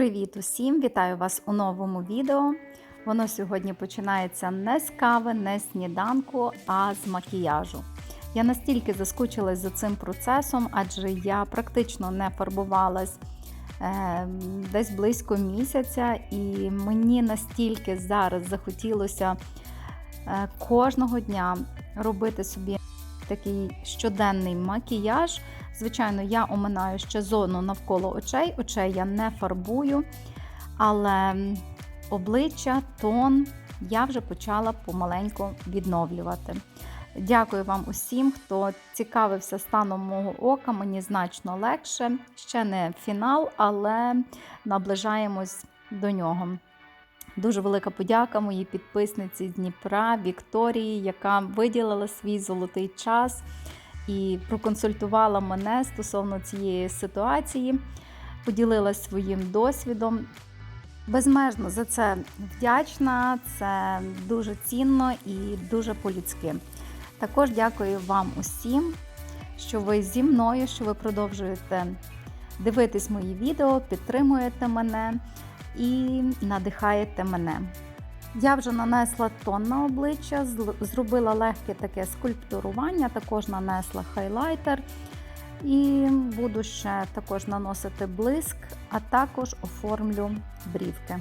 Привіт усім! Вітаю вас у новому відео. Воно сьогодні починається не з кави, не з сніданку, а з макіяжу. Я настільки заскучилась за цим процесом, адже я практично не фарбувалась е, десь близько місяця, і мені настільки зараз захотілося е, кожного дня робити собі такий щоденний макіяж. Звичайно, я оминаю ще зону навколо очей. Очей я не фарбую, але обличчя, тон я вже почала помаленьку відновлювати. Дякую вам усім, хто цікавився станом мого ока. Мені значно легше. Ще не фінал, але наближаємось до нього. Дуже велика подяка моїй підписниці з Дніпра Вікторії, яка виділила свій золотий час і проконсультувала мене стосовно цієї ситуації, поділилась своїм досвідом. Безмежно за це вдячна, це дуже цінно і дуже по-людськи. Також дякую вам усім, що ви зі мною, що ви продовжуєте дивитись мої відео, підтримуєте мене і надихаєте мене. Я вже нанесла тон на обличчя, зробила легке таке скульптурування, також нанесла хайлайтер і буду ще також наносити блиск, а також оформлю брівки.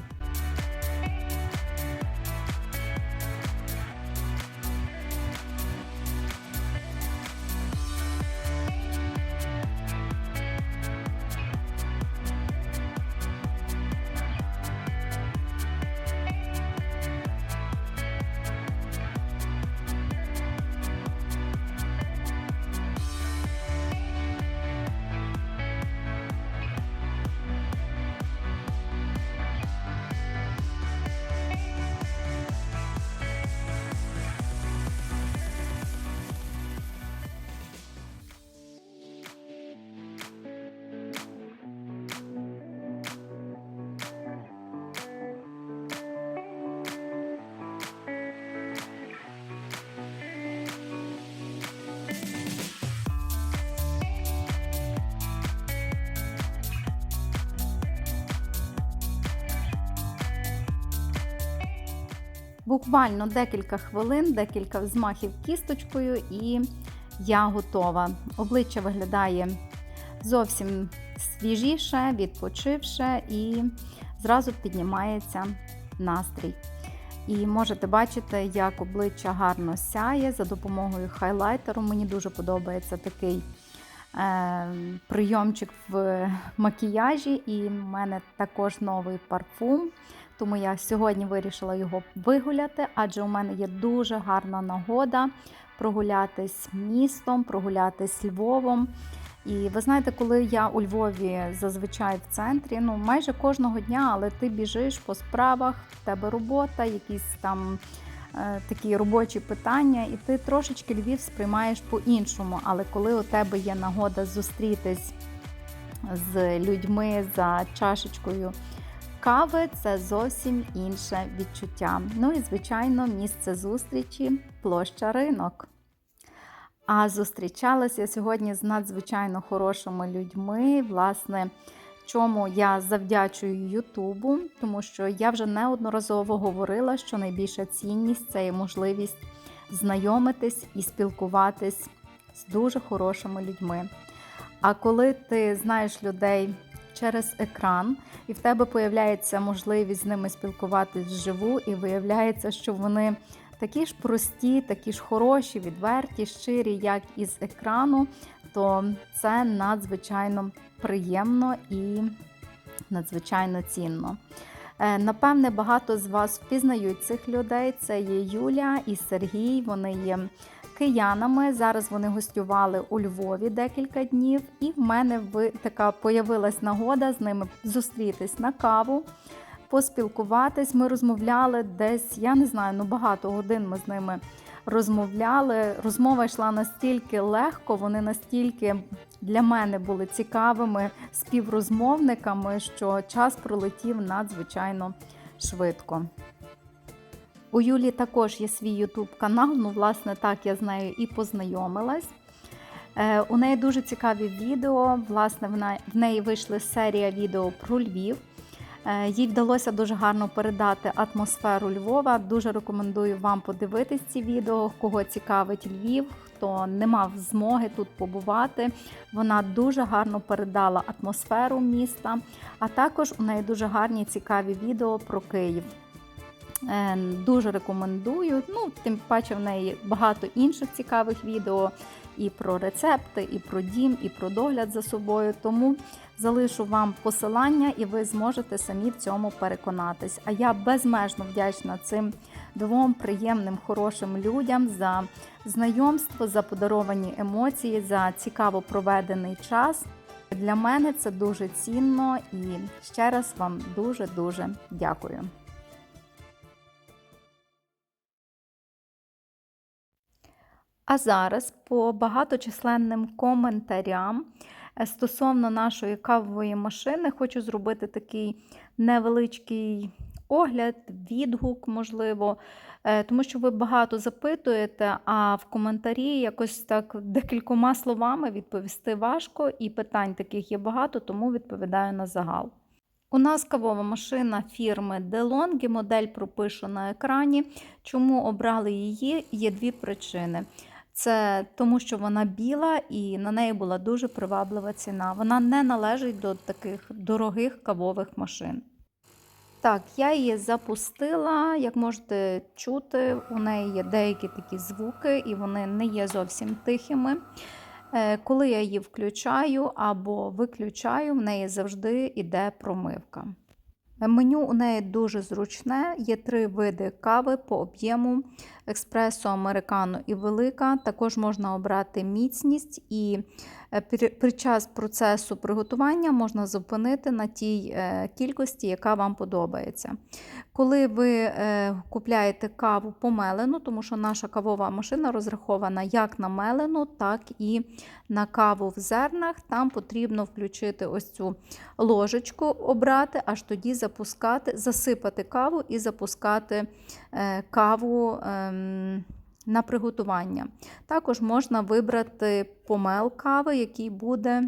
Буквально декілька хвилин, декілька взмахів кісточкою, і я готова. Обличчя виглядає зовсім свіжіше, відпочивше і зразу піднімається настрій. І можете бачити, як обличчя гарно сяє за допомогою хайлайтеру. Мені дуже подобається такий е, прийомчик в макіяжі, і в мене також новий парфум. Тому я сьогодні вирішила його вигуляти, адже у мене є дуже гарна нагода прогулятись містом, прогулятись Львовом. І ви знаєте, коли я у Львові зазвичай в центрі, ну майже кожного дня, але ти біжиш по справах, в тебе робота, якісь там е, такі робочі питання, і ти трошечки Львів сприймаєш по-іншому. Але коли у тебе є нагода зустрітись з людьми за чашечкою кави це зовсім інше відчуття. Ну і, звичайно, місце зустрічі площа ринок. А зустрічалася сьогодні з надзвичайно хорошими людьми. Власне, чому я завдячую Ютубу, тому що я вже неодноразово говорила, що найбільша цінність це є можливість знайомитись і спілкуватись з дуже хорошими людьми. А коли ти знаєш людей через екран, і в тебе появляється можливість з ними спілкуватись вживу, і виявляється, що вони такі ж прості, такі ж хороші, відверті, щирі, як із екрану, то це надзвичайно приємно і надзвичайно цінно. Е, напевне, багато з вас впізнають цих людей. Це є Юля і Сергій. Вони є киянами. Зараз вони гостювали у Львові декілька днів, і в мене така появилась нагода з ними зустрітись на каву, поспілкуватись. Ми розмовляли десь, я не знаю, ну багато годин ми з ними розмовляли. Розмова йшла настільки легко, вони настільки для мене були цікавими співрозмовниками, що час пролетів надзвичайно швидко. У Юлі також є свій YouTube канал, ну, власне, так я з нею і познайомилась. Е, у неї дуже цікаві відео. Власне, в неї вийшла серія відео про Львів. Е, Їй вдалося дуже гарно передати атмосферу Львова. Дуже рекомендую вам подивитись ці відео, кого цікавить Львів, хто не мав змоги тут побувати. Вона дуже гарно передала атмосферу міста, а також у неї дуже гарні цікаві відео про Київ. Е, Дуже рекомендую. Ну, тим паче в неї багато інших цікавих відео і про рецепти, і про дім, і про догляд за собою. Тому залишу вам посилання, і ви зможете самі в цьому переконатись. А я безмежно вдячна цим двом приємним, хорошим людям за знайомство, за подаровані емоції, за цікаво проведений час. Для мене це дуже цінно і ще раз вам дуже дуже дякую. А зараз по багаточисленним коментарям е, стосовно нашої кавової машини хочу зробити такий невеличкий огляд, відгук, можливо, е, тому що ви багато запитуєте, а в коментарі якось так декількома словами відповісти важко, і питань таких є багато, тому відповідаю на загал. У нас кавова машина фірми DeLonghi, модель пропишу на екрані. Чому обрали її? Є дві причини. Це тому, що вона біла і на неї була дуже приваблива ціна. Вона не належить до таких дорогих кавових машин. Так, я її запустила. Як можете чути, у неї є деякі такі звуки, і вони не є зовсім тихими. Е, Коли я її включаю або виключаю, в неї завжди йде промивка. Меню у неї дуже зручне, є три види кави по об'єму: експресо, американо і велика. Також можна обрати міцність, і під час процесу приготування можна зупинити на тій кількості, яка вам подобається. Коли ви купляєте каву помелену, тому що наша кавова машина розрахована як на мелену, так і на каву в зернах, там потрібно включити ось цю ложечку, обрати, аж тоді запускати, засипати каву і запускати каву на приготування. Також можна вибрати помел кави, який буде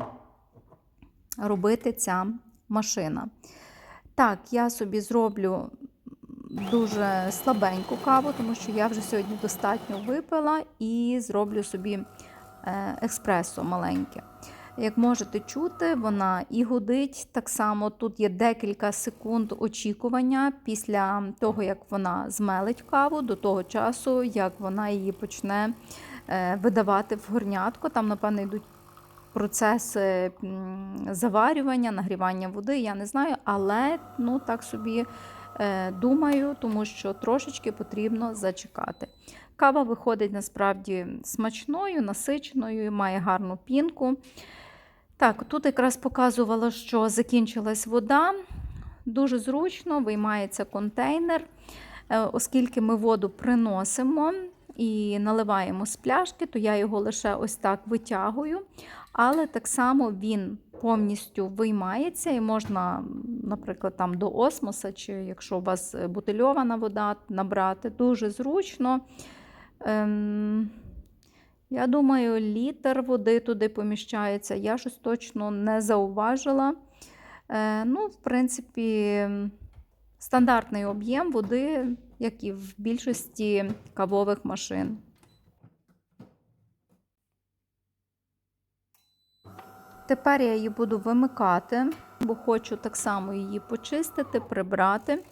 робити ця машина. Так, я собі зроблю дуже слабеньку каву, тому що я вже сьогодні достатньо випила і зроблю собі експресо маленьке. Як можете чути, вона і гудить. Так само тут є декілька секунд очікування після того, як вона змелить каву, до того часу, як вона її почне видавати в горнятку. Там, напевно, йдуть процеси заварювання, нагрівання води, я не знаю, але ну, так собі думаю, тому що трошечки потрібно зачекати. Кава виходить насправді смачною, насиченою, має гарну пінку. Так, тут якраз показувала, що закінчилась вода. Дуже зручно виймається контейнер, оскільки ми воду приносимо і наливаємо з пляшки, то я його лише ось так витягую. Але так само він повністю виймається і можна, наприклад, там до осмоса, чи якщо у вас бутильована вода, набрати дуже зручно. Я думаю, літр води туди поміщається. Я щось точно не зауважила. Е, ну, в принципі, стандартний об'єм води, як і в більшості кавових машин. Тепер я її буду вимикати, бо хочу так само її почистити, прибрати.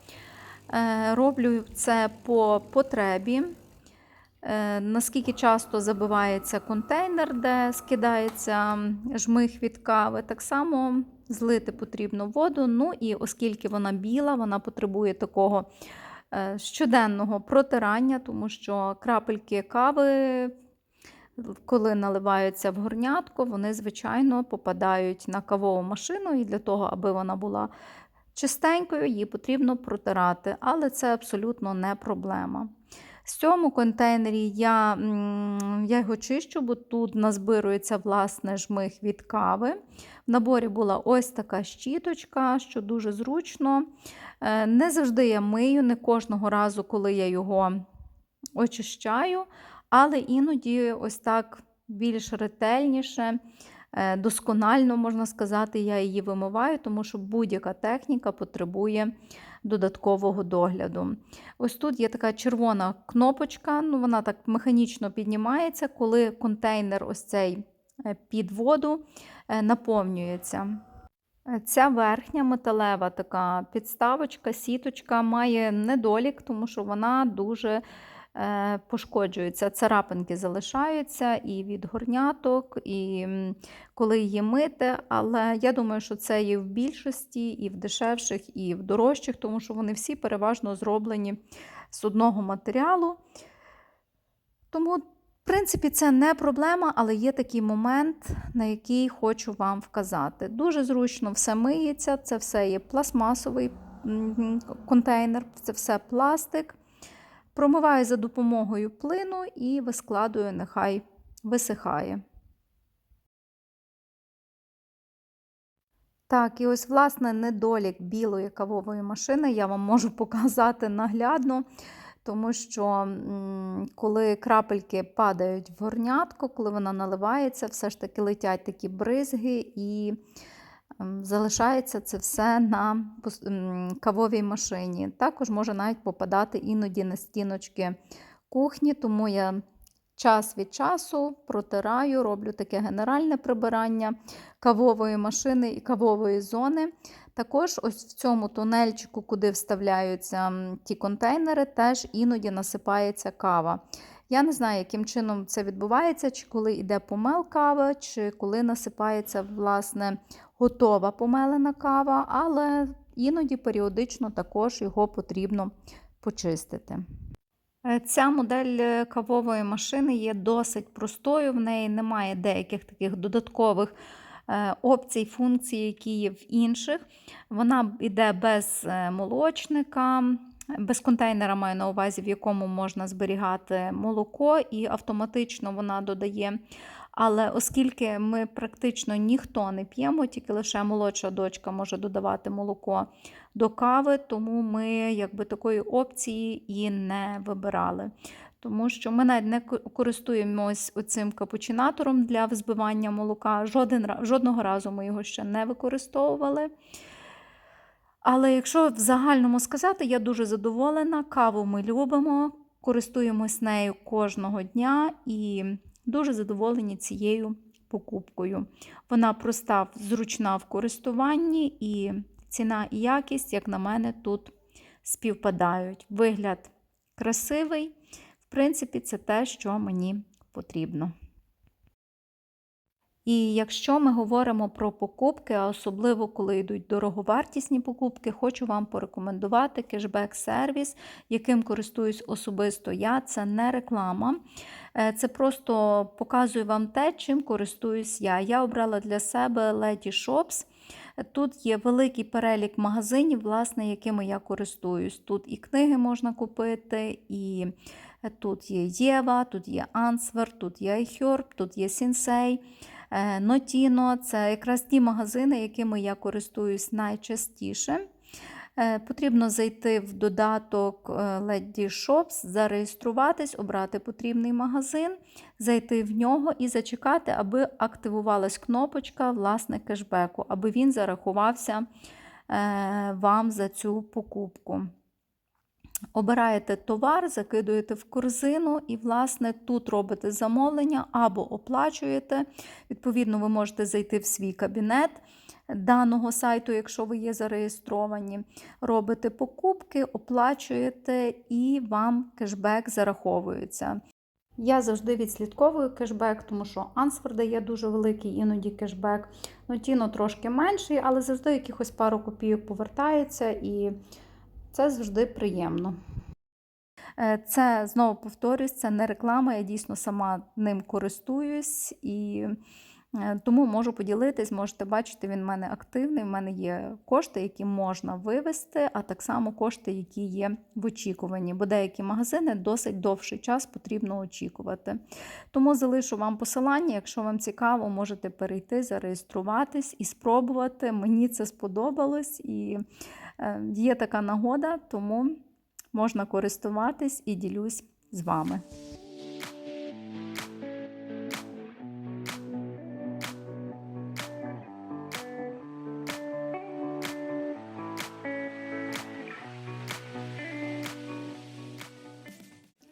Е, роблю це по потребі. Наскільки часто забивається контейнер, де скидається жмих від кави, так само злити потрібно воду. Ну і оскільки вона біла, вона потребує такого щоденного протирання, тому що крапельки кави, коли наливаються в горнятко, вони, звичайно, попадають на кавову машину, і для того, аби вона була чистенькою, її потрібно протирати, але це абсолютно не проблема. В цьому контейнері я я його чищу, бо тут назбирується власне жмих від кави. В наборі була ось така щіточка, що дуже зручно. Не завжди я мию, не кожного разу, коли я його очищаю, але іноді ось так більш ретельніше е, досконально, можна сказати, я її вимиваю, тому що будь-яка техніка потребує додаткового догляду. Ось тут є така червона кнопочка, ну вона так механічно піднімається, коли контейнер ось цей е, під воду е, наповнюється. Е, Ця верхня металева така підставочка, сіточка має недолік, тому що вона дуже е, пошкоджується. Царапинки залишаються і від горняток, і коли її мити. Але я думаю, що це є в більшості, і в дешевших, і в дорожчих, тому що вони всі переважно зроблені з одного матеріалу. Тому в принципі, це не проблема, але є такий момент, на який хочу вам вказати. Дуже зручно все миється, це все є пластмасовий контейнер, це все пластик. Промиваю за допомогою плину і вискладую, нехай висихає. Так, і ось, власне, недолік білої кавової машини я вам можу показати наглядно. Тому що коли крапельки падають в горнятко, коли вона наливається, все ж таки летять такі бризги, і залишається це все на кавовій машині. Також може навіть попадати іноді на стіночки кухні, тому я час від часу протираю, роблю таке генеральне прибирання кавової машини і кавової зони. Також ось в цьому тунельчику, куди вставляються ті контейнери, теж іноді насипається кава. Я не знаю, яким чином це відбувається, чи коли йде помел кави, чи коли насипається власне готова помелена кава, але іноді періодично також його потрібно почистити. Е, Ця модель е, кавової машини є досить простою, в неї немає деяких таких додаткових е, опцій, функцій, які є в інших. Вона йде без молочника, без контейнера маю на увазі, в якому можна зберігати молоко, і автоматично вона додає. Але оскільки ми практично ніхто не п'ємо, тільки лише молодша дочка може додавати молоко до кави, тому ми якби такої опції і не вибирали. Тому що ми навіть не користуємось оцим капучинатором для взбивання молока. Жоден, жодного разу ми його ще не використовували. Але якщо в загальному сказати, я дуже задоволена. Каву ми любимо, користуємось нею кожного дня і дуже задоволені цією покупкою. Вона проста, зручна в користуванні, і ціна і якість, як на мене, тут співпадають. Вигляд красивий. В принципі, це те, що мені потрібно. І якщо ми говоримо про покупки, а особливо коли йдуть дороговартісні покупки, хочу вам порекомендувати кешбек-сервіс, яким користуюсь особисто я. Це не реклама. Е, Це просто показую вам те, чим користуюсь я. Я обрала для себе Lady Shops. Тут є великий перелік магазинів, власне, якими я користуюсь. Тут і книги можна купити, і тут є Єва, тут є Answer, тут є iHerb, тут є Sensei. Е, Notino – це якраз ті магазини, якими я користуюсь найчастіше. Е, Потрібно зайти в додаток е, Lady Shops, зареєструватись, обрати потрібний магазин, зайти в нього і зачекати, аби активувалась кнопочка власне кешбеку, аби він зарахувався вам за цю покупку. Обираєте товар, закидуєте в корзину і, власне, тут робите замовлення або оплачуєте. Відповідно, ви можете зайти в свій кабінет даного сайту, якщо ви є зареєстровані. Робите покупки, оплачуєте і вам кешбек зараховується. Я завжди відслідковую кешбек, тому що Answer дає дуже великий іноді кешбек. Notino трошки менший, але завжди якихось пару копійок повертається і це завжди приємно. Е, Це знову повторюсь, це не реклама, я дійсно сама ним користуюсь і е, тому можу поділитись, можете бачити, він в мене активний. В мене є кошти, які можна вивести, а так само кошти, які є в очікуванні, бо деякі магазини досить довший час потрібно очікувати. Тому залишу вам посилання, якщо вам цікаво, можете перейти, зареєструватись і спробувати. Мені це сподобалось і Е, є така нагода, тому можна користуватись і ділюсь з вами.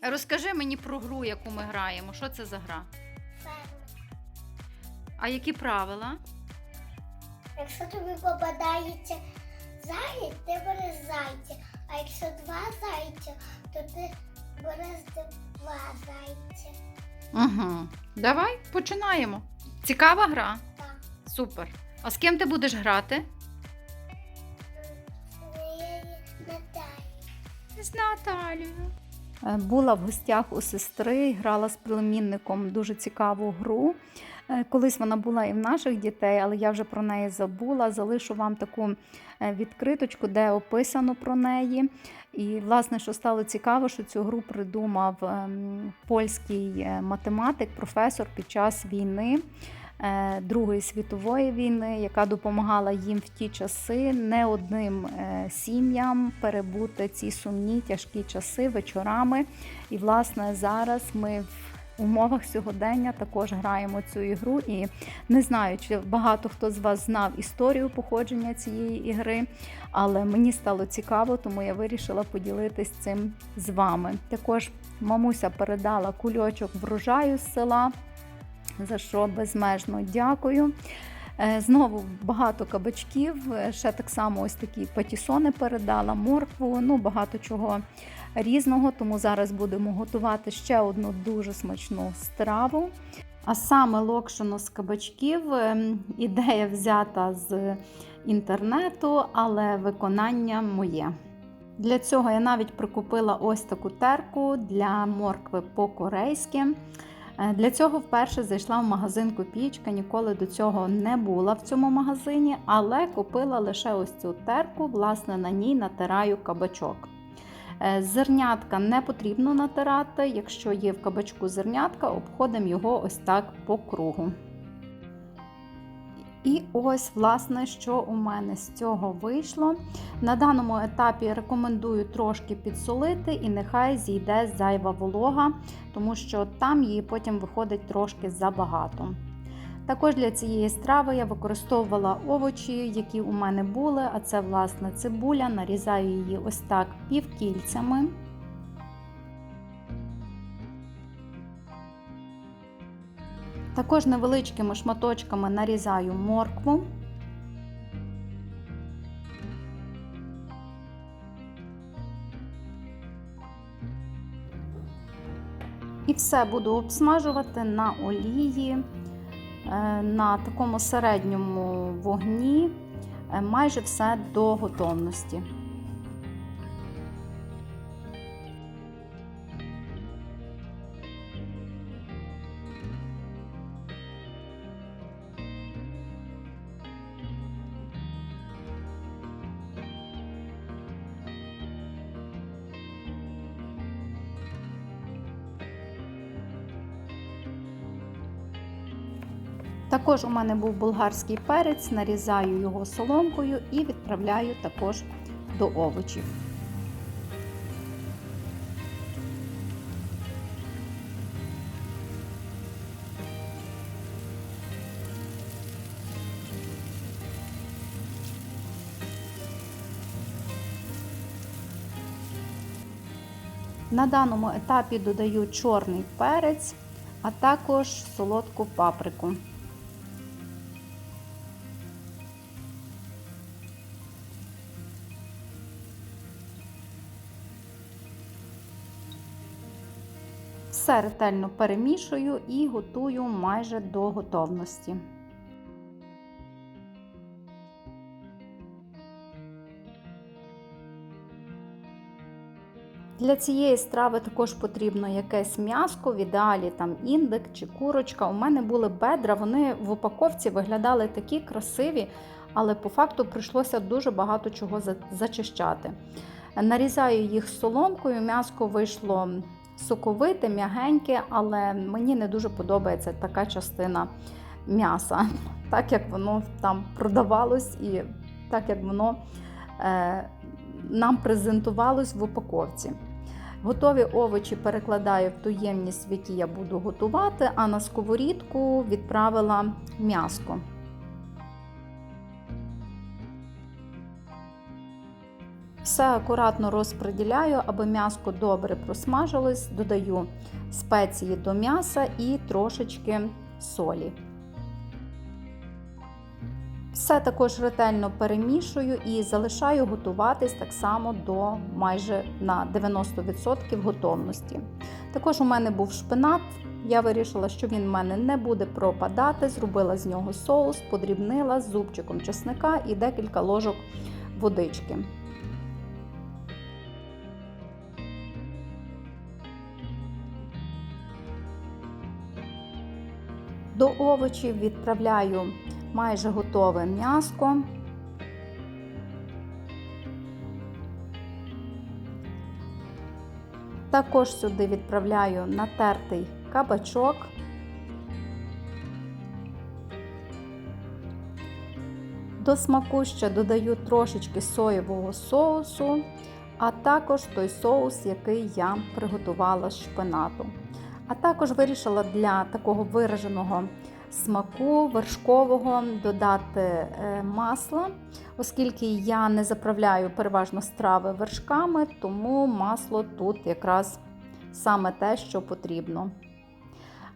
Розкажи мені про гру, яку ми граємо. Що це за гра? А які правила? Якщо тобі попадається заєць, ти береш зайця. А якщо два зайця, то ти береш два зайця. Угу. Давай починаємо. Цікава гра. Так. Супер. А з ким ти будеш грати? З Наталією. З Наталією. Е, Була в гостях у сестри, грала з племінником дуже цікаву гру. Е, Колись вона була і в наших дітей, але я вже про неї забула. Залишу вам таку е, відкриточку, де описано про неї. І, власне, що стало цікаво, що цю гру придумав ем, польський математик, професор під час війни. Е, Другої світової війни, яка допомагала їм в ті часи не одним е, сім'ям перебути ці сумні тяжкі часи вечорами. І, власне, зараз ми в умовах сьогодення також граємо цю ігру. І не знаю, чи багато хто з вас знав історію походження цієї ігри, але мені стало цікаво, тому я вирішила поділитись цим з вами. Також мамуся передала кульочок врожаю з села, за що безмежно дякую. Е, Знову багато кабачків, е, ще так само ось такі патісони передала, моркву, ну багато чого різного. Тому зараз будемо готувати ще одну дуже смачну страву. А саме локшено з кабачків. ем, Ідея взята з інтернету, але виконання моє. Для цього я навіть прикупила ось таку терку для моркви по-корейськи. Е, Для цього вперше зайшла в магазин Копієчка, ніколи до цього не була в цьому магазині, але купила лише ось цю терку, власне, на ній натираю кабачок. Е, Зернятка не потрібно натирати, якщо є в кабачку зернятка, обходимо його ось так по кругу. І ось, власне, що у мене з цього вийшло. На даному етапі рекомендую трошки підсолити, і нехай зійде зайва волога, тому що там її потім виходить трошки забагато. Також для цієї страви я використовувала овочі, які у мене були, а це власне цибуля. Нарізаю її ось так півкільцями. Також невеличкими шматочками нарізаю моркву. І все буду обсмажувати на олії е, на такому середньому вогні, е, майже все до готовності. Також у мене був болгарський перець, нарізаю його соломкою і відправляю також до овочів. На даному етапі додаю чорний перець, а також солодку паприку. Все ретельно перемішую і готую майже до готовності. Для цієї страви також потрібно якесь м'яско, в ідеалі там індик чи курочка. У мене були бедра, вони в упаковці виглядали такі красиві, але по факту прийшлося дуже багато чого зачищати. Нарізаю їх соломкою, м'яско вийшло соковите, м'ягеньке, але мені не дуже подобається така частина м'яса, так як воно там продавалось і так як воно е, нам презентувалось в упаковці. Готові овочі перекладаю в ту ємність, в якій я буду готувати, а на сковорідку відправила м'яско. Все акуратно розподіляю, аби м'яско добре просмажилось, додаю спеції до м'яса і трошечки солі. Все також ретельно перемішую і залишаю готуватись так само до майже на 90% готовності. Також у мене був шпинат. Я вирішила, що він в мене не буде пропадати. Зробила з нього соус, подрібнила з зубчиком чесника і декілька ложок водички. До овочів відправляю майже готове м'яско. Також сюди відправляю натертий кабачок. До смаку ще додаю трошечки соєвого соусу, а також той соус, який я приготувала з шпинату. А також вирішила для такого вираженого смаку вершкового додати е, масло, оскільки я не заправляю переважно страви вершками, тому масло тут якраз саме те, що потрібно.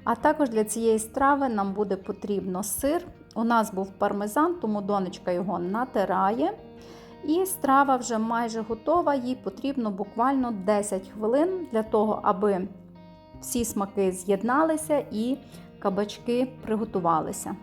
А також для цієї страви нам буде потрібно сир. У нас був пармезан, тому донечка його натирає. І страва вже майже готова, їй потрібно буквально 10 хвилин для того, аби всі смаки з'єдналися і кабачки приготувалися.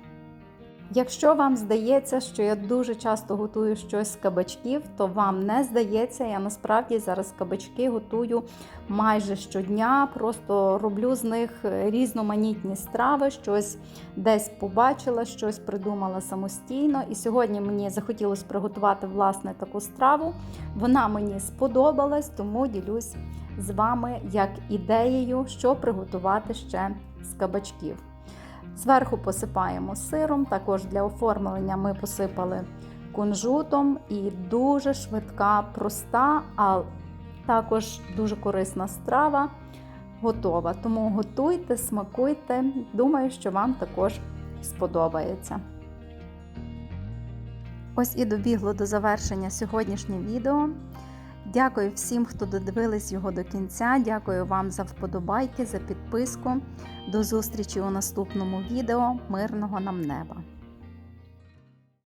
Якщо вам здається, що я дуже часто готую щось з кабачків, то вам не здається, я насправді зараз кабачки готую майже щодня, просто роблю з них різноманітні страви, щось десь побачила, щось придумала самостійно. І сьогодні мені захотілося приготувати власне таку страву. Вона мені сподобалась, тому ділюсь з вами як ідеєю, що приготувати ще з кабачків. Зверху посипаємо сиром, також для оформлення ми посипали кунжутом і дуже швидка, проста, а також дуже корисна страва готова. Тому готуйте, смакуйте, думаю, що вам також сподобається. Ось і добігло до завершення сьогоднішнє відео. Дякую всім, хто додивились його до кінця. Дякую вам за вподобайки, за підписку. До зустрічі у наступному відео. Мирного нам неба!